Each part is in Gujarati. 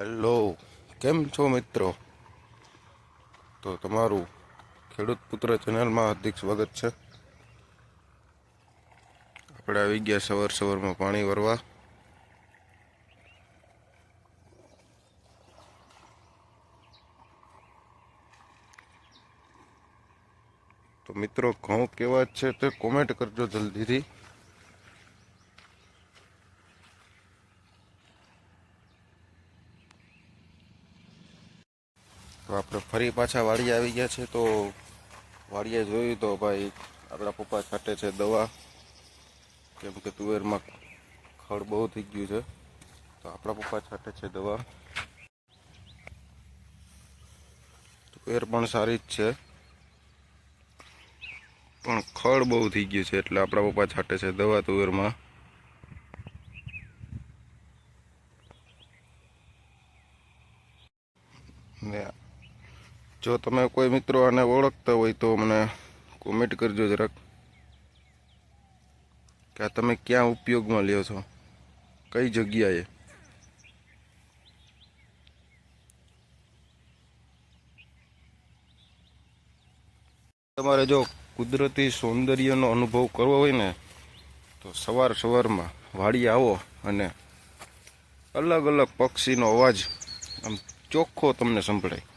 હેલો, કેમ છો મિત્રો? તો તમારું ખેડૂત પુત્ર ચેનલમાં હાર્દિક સ્વાગત છે. આપણે આવી ગયા સવાર સવારમાં પાણી ભરવા. તો મિત્રો, ઘઉં કેવા છે તે કોમેન્ટ કરજો જલ્દીથી. તો આપણે ફરી પાછા વાડીએ આવી ગયા છે તો વાડીએ જોયું તો ભાઈ આપણા પપ્પા છાંટે છે દવા. કેમ કે તુવેરમાં ખડ બહુ થઈ ગયું છે. તો આપણા પપ્પા છાંટે છે દવા. તુવેર પણ સારી જ છે. પણ ખડ બહુ થઈ ગયું છે એટલે આપણા પપ્પા છાંટે છે દવા તુવેરમાં. ને જો તમે કોઈ મિત્રો આને ઓળખતા હોય તો મને કોમેન્ટ કરજો જરાક કે આ તમે ક્યાં ઉપયોગમાં લ્યો છો? કઈ જગ્યાએ? તમારે જો કુદરતી સૌંદર્યનો અનુભવ કરવો હોય ને, તો સવાર સવારમાં વાડી આવો અને અલગ અલગ પક્ષીનો અવાજ આમ ચોખ્ખો તમને સંભળાય.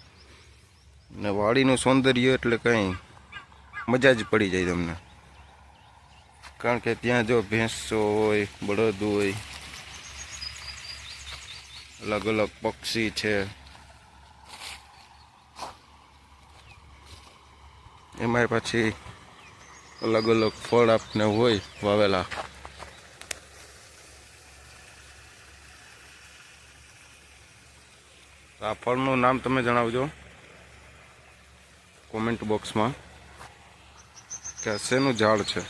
ને વાડીનું સૌંદર્ય એટલે કંઈ મજા જ પડી જાય તમને. કારણ કે ત્યાં જો ભેંસો હોય, બળદ હોય, અલગ અલગ પક્ષી છે. એમાંય પછી અલગ અલગ ફળ આપને હોય વાવેલા. આ ફળનું નામ તમે જણાવજો. કોમેન્ટ બોક્સમાં કે શેનું ઝાડ છે?